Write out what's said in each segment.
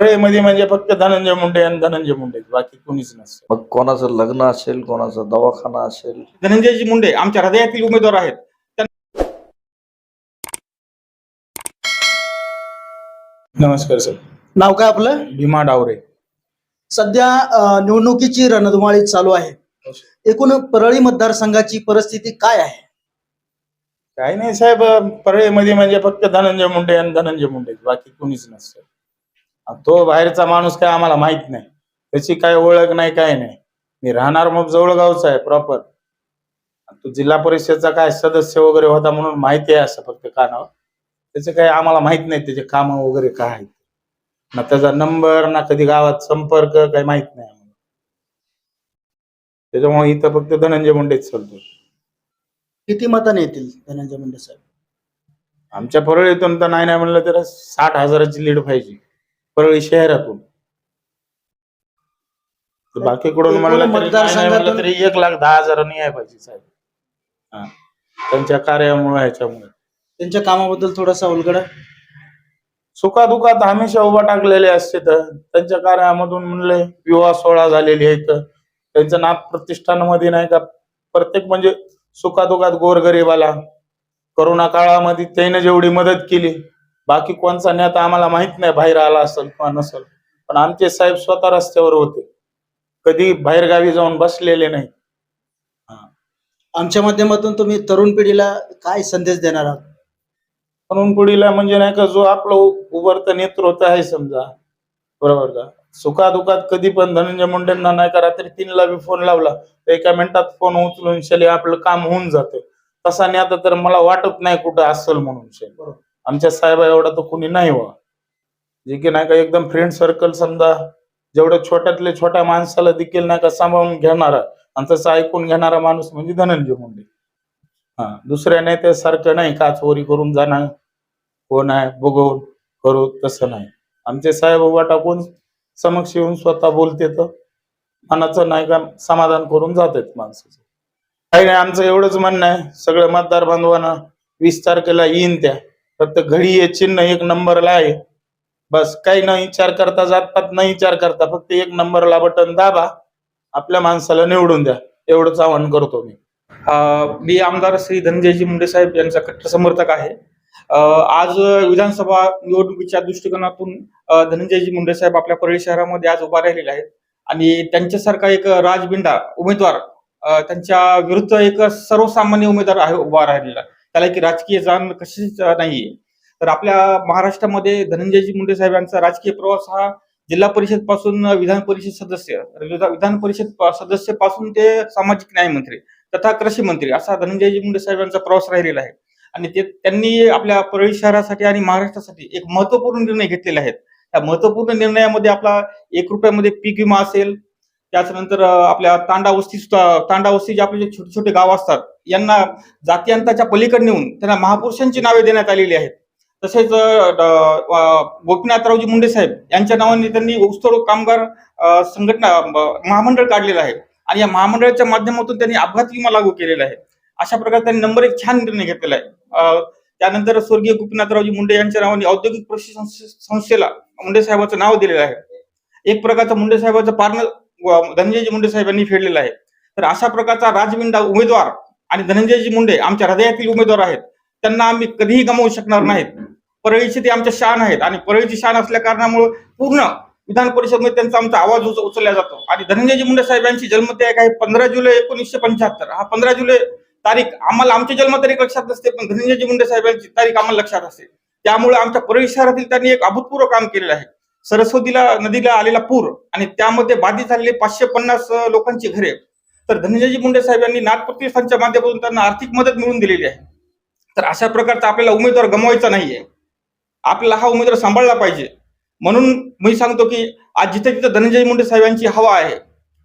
परळीमध्ये म्हणजे फक्त धनंजय मुंडे आणि धनंजय मुंडे बाकी कोणीच नसतं. मग कोणाचं लग्न असेल कोणाचा दवाखाना असेल? धनंजयजी मुंडे आमच्या हृदयातील उमेदवार आहेत. नमस्कार सर. नाव काय आपलं? भीमा डावरे. सध्या अ, निवडणुकीची रणधुमाळी चालू आहे. एकूण परळी मतदारसंघाची परिस्थिती काय आहे? काही नाही साहेब परळीमध्ये म्हणजे फक्त धनंजय मुंडे आणि धनंजय मुंडे बाकी कोणीच नसतं. तो बाहेरचा माणूस काय आम्हाला माहीत नाही. त्याची काय ओळख नाही काय नाही. मी राहणार मग जवळगावचा आहे प्रॉपर तो जिल्हा परिषदचा काय सदस्य वगैरे होता म्हणून माहिती आहे असं फक्त कानावर. त्याचे काय आम्हाला माहीत नाही त्याचे काम वगैरे काय आहेत. ना त्याचा नंबर ना कधी गावात संपर्क काही माहीत नाही आम्हाला. त्याच्यामुळे इथं फक्त धनंजय मुंडेच चालतो किती मताने येतील धनंजय मुंडे साहेब? आमच्या परळीतून तर नाही नाही म्हणलं तर साठ हजाराची लीड पाहिजे. परळी शहरातून. तर बाकीकडून एकूण म्हणलं तरी मतदारसंघातून- तरी एक लाख दहा हजारांनी याय पाहिजे साहेब. हा. त्यांच्या कार्यामुळे ह्याच्यामुळे. त्यांच्या कामाबद्दल थोडासा उलगडा. सुखादुखात हमेशा उभा टाकलेले असते तर. त्यांच्या कार्यामधून म्हणले विवाह सोहळा झालेली आहेत त्यांचं नाथ प्रतिष्ठानामध्ये नाही का प्रत्येक म्हणजे सुखादुखात गोरगरीबाला. करोना काळामध्ये त्याने जेवढी मदत केली बाकी कोणचा नेता आम्हाला माहीत नाही बाहेर आला असेल किंवा नसेल. पण आमचे साहेब स्वतः रस्त्यावर होते. कधी बाहेरगावी जाऊन बसलेले नाही आमच्या माध्यमातून तुम्ही तरुण पिढीला काय संदेश देणार आहात? म्हणून पुढीला म्हणजे नाही का जो आपलं उभरतं नेतृत्व आहे समजा. बरोबर का? सुखादुखात कधी पण धनंजय मुंडेंना नाही का रात्री तीनला बी फोन लावला. तर एका मिनिटात फोन उचलून शले आपलं काम होऊन जातं. तसा नाही आता तर मला वाटत नाही कुठं असेल म्हणून शे बरोबर. आमच्या साहेबा एवढा तर कुणी नाही व्हा जे की नाही का एकदम फ्रेंड सर्कल समजा जेवढ्या छोट्यातले छोट्या माणसाला देखील नाही का सांभाळून घेणारा आणि तसं ऐकून घेणारा माणूस म्हणजे धनंजय मुंडे. हा दुसऱ्या नेत्यासारखं नाही का चोरी करून जाणं कोण आहे बघून करू तसं नाही. आमचे साहेब उभा टाकून समक्ष येऊन स्वतः बोलते तर मनाचं नाही का समाधान करून जातात माणसाचं. काही नाही आमचं एवढंच म्हणणं आहे. सगळं मतदार बांधवांना वीस तारखेला येईन त्या. फक्त घडी हे चिन्ह एक नंबरला आहे. बस काही न विचार करता जातात न विचार करता फक्त एक नंबरला बटन दाबा. आपल्या माणसाला निवडून द्या. एवढंच आवाहन करतो मी. मी आमदार श्री धनंजयजी मुंडे साहेब यांचा कट्टर समर्थक आहे. आज विधानसभा निवडणुकीच्या दृष्टिकोनातून धनंजयजी मुंडे साहेब आपल्या परळी शहरामध्ये आज उभा राहिलेले आहेत. आणि त्यांच्यासारखा एक राजबिंडा उमेदवार त्यांच्या विरुद्ध एक सर्वसामान्य उमेदवार आहे उभा राहिलेला. त्याला एक राजकीय जाण कशीच नाहीये. तर आपल्या महाराष्ट्रामध्ये धनंजयजी मुंडे साहेब यांचा राजकीय प्रवास हा जिल्हा परिषदपासून विधान परिषद सदस्य विधान परिषद सदस्यपासून ते सामाजिक न्याय मंत्री तथा कृषी मंत्री असा धनंजयजी मुंडे साहेबांचा प्रवास राहिलेला आहे. आणि ते त्यांनी आपल्या परळी शहरासाठी आणि महाराष्ट्रासाठी एक महत्त्वपूर्ण निर्णय घेतलेले आहेत. त्या महत्त्वपूर्ण निर्णयामध्ये आपला एक रुपयामध्ये पीक विमा असेल त्याच्यानंतर आपल्या तांडावस्ती सुद्धा तांडावस्ती जे आपले जे छोटे छोटे गाव असतात यांना जातीयांताच्या पलीकडे नेऊन त्यांना महापुरुषांची नावे देण्यात आलेली आहेत. तसेच गोपीनाथरावजी मुंडे साहेब यांच्या नावाने त्यांनी ऊसतोड कामगार अं, संघटना महामंडळ काढलेलं आहे. आणि या महामंडळाच्या माध्यमातून त्यांनी अपघात विमा लागू केलेला आहे. अशा प्रकारे त्यांनी नंबर एक छान निर्णय घेतलेला आहे. त्यानंतर स्वर्गीय गोपीनाथरावजी मुंडे यांच्या नावाने औद्योगिक प्रशिक्षण संस्थेला मुंडे साहेबांचं नाव दिलेलं आहे. एक प्रकारचं मुंडे साहेबांचं पार्नर धनंजयजी मुंडे साहेबांनी फेडलेलं आहे. तर अशा प्रकारचा राजविंडा उमेदवार आणि धनंजयजी मुंडे आमच्या हृदयातील उमेदवार आहेत. त्यांना आम्ही कधीही गमावू शकणार नाहीत. परळीचे ते आमच्या शान आहेत आणि परळीची शान असल्या कारणामुळे पूर्ण विधान परिषदमध्ये त्यांचा आमचा आवाज उच- उचलला जातो. आणि धनंजयजी मुंडे साहेब यांची जन्मतारीख आहे पंधरा जुलै एकोणीसशे पंच्याहत्तर. हा पंधरा जुलै तारीख आम्हाला आमची जन्मतारीख लक्षात नसते पण धनंजयजी मुंडे साहेबांची तारीख आम्हाला लक्षात असते. त्यामुळे आमच्या परळी शहरातील त्यांनी एक अभूतपूर्व काम केलेलं आहे. सरस्वतीला नदीला आलेला पूर आणि त्यामध्ये बाधित झालेले पाचशे पन्नास लोकांची घरे. तर धनंजयजी मुंडे साहेब यांनी नाथ प्रतिष्ठानच्या माध्यमातून त्यांना आर्थिक मदत मिळून दिलेली आहे. तर अशा प्रकारचा आपल्याला उमेदवार गमवायचा नाहीये. आपल्याला हा उमेदवार सांभाळला पाहिजे. म्हणून मी सांगतो की आज जिथे जिथे धनंजय मुंडे साहेबांची हवा आहे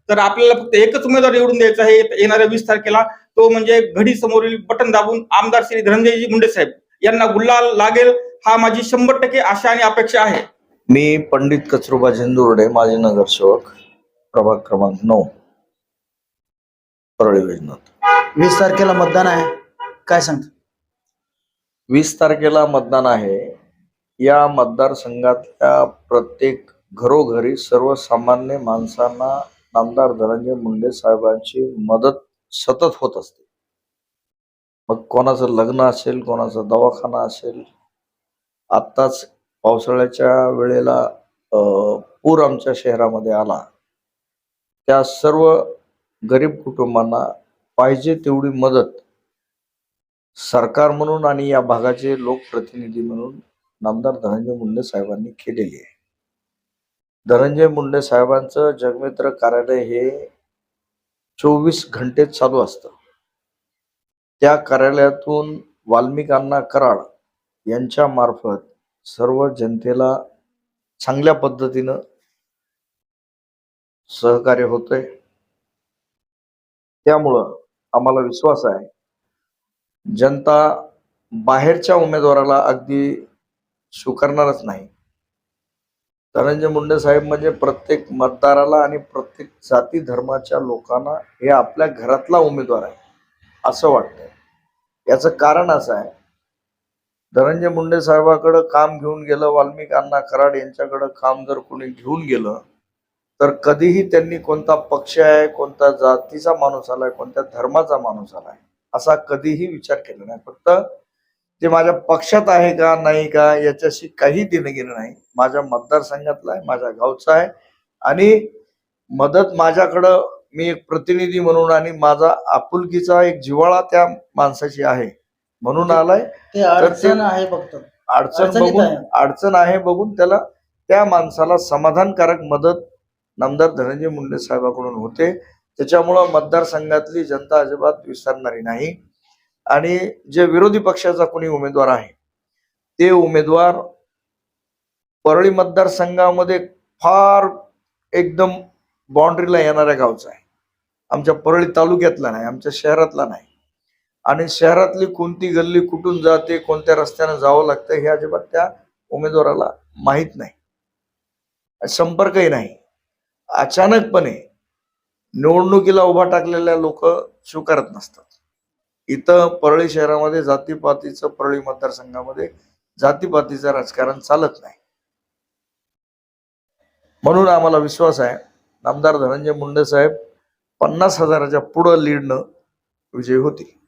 तर आपल्याला फक्त एकच उमेदवार निवडून द्यायचा आहे. येणाऱ्या वीस तारखेला तो म्हणजे घडी समोरील बटन दाबून आमदार श्री धनंजयजी मुंडे साहेब यांना गुल्ला लागेल हा माझी शंभर टक्के आशा आणि अपेक्षा आहे. मी पंडित कचरुबा झेंदुर्डे माजी नगरसेवक प्रभाग क्रमांक नऊ परळी वैजनाथ वीस तारखेला मतदान आहे. काय सांगता? वीस तारखेला मतदान आहे. या मतदारसंघातल्या प्रत्येक घरोघरी सर्वसामान्य माणसांना नामदार धनंजय मुंडे साहेबांची मदत सतत होत असते. मग कोणाचं लग्न असेल कोणाचा दवाखाना असेल आत्ताच पावसाळ्याच्या वेळेला अं, पूर आमच्या शहरामध्ये आला. त्या सर्व गरीब कुटुंबांना पाहिजे तेवढी मदत सरकार म्हणून आणि या भागाचे लोकप्रतिनिधी म्हणून नामदार धनंजय मुंडे साहेबांनी केलेली आहे. धनंजय मुंडे साहेबांचं जगमित्र कार्यालय हे चोवीस घंटे चालू असतं. त्या कार्यालयातून वाल्मिकांना कराड यांच्या मार्फत सर्व जनतेला चांगल्या पद्धतीनं सहकार्य होतंय. त्यामुळं आम्हाला विश्वास आहे. जनता बाहेरच्या उमेदवाराला अगदी स्वीकारणारच नाही. धनंजय मुंडे साहेब म्हणजे प्रत्येक मतदाराला आणि प्रत्येक जाती धर्माच्या लोकांना हे आपल्या घरातला उमेदवार आहे असं वाटतंय. याचं कारण असं आहे धनंजय मुंडे साहेबाकडं काम घेऊन गेलं वाल्मिक अण्णा कराड यांच्याकडं काम जर कोणी घेऊन गेलं तर कधीही त्यांनी कोणता पक्ष आहे कोणत्या जातीचा माणूस आलाय कोणत्या धर्माचा माणूस आलाय असा कधीही विचार केला नाही. फक्त ते माझ्या पक्षात आहे का नाही का याच्याशी काही देणं नाही. माझ्या मतदारसंघातला आहे माझ्या गावचा आहे. आणि मदत माझ्याकडं मी एक प्रतिनिधी म्हणून आणि माझा आपुलकीचा एक जिव्हाळा त्या माणसाची आहे. म्हणून आलाय. ते अडचण आहे फक्त. अडचण बघून. अडचण आहे बघून त्याला त्या माणसाला समाधानकारक मदत नामदार धनंजय मुंडे साहेबाकडून होते. त्याच्यामुळं मतदारसंघातली जनता अजिबात विसरणारी नाही. आणि जे विरोधी पक्षाचा कोणी उमेदवार आहे ते उमेदवार परळी मतदारसंघामध्ये फार एकदम बाउंड्रीला येणाऱ्या गावचा आहे. आमच्या परळी तालुक्यातला नाही आमच्या शहरातला नाही. आणि शहरातली कोणती गल्ली कुठून जाते कोणत्या रस्त्याने जावं लागतं हे अजिबात त्या उमेदवाराला माहीत नाही. संपर्कही नाही. अचानकपणे निवडणुकीला उभा टाकलेल्या लोक स्वीकारत नसतात. इथं परळी शहरामध्ये जातीपातीचं परळी मतदारसंघामध्ये जातीपातीचं राजकारण चालत नाही. म्हणून आम्हाला विश्वास आहे नामदार धनंजय मुंडे साहेब पन्नास हजाराच्या पुढं लीडनं विजयी होतील.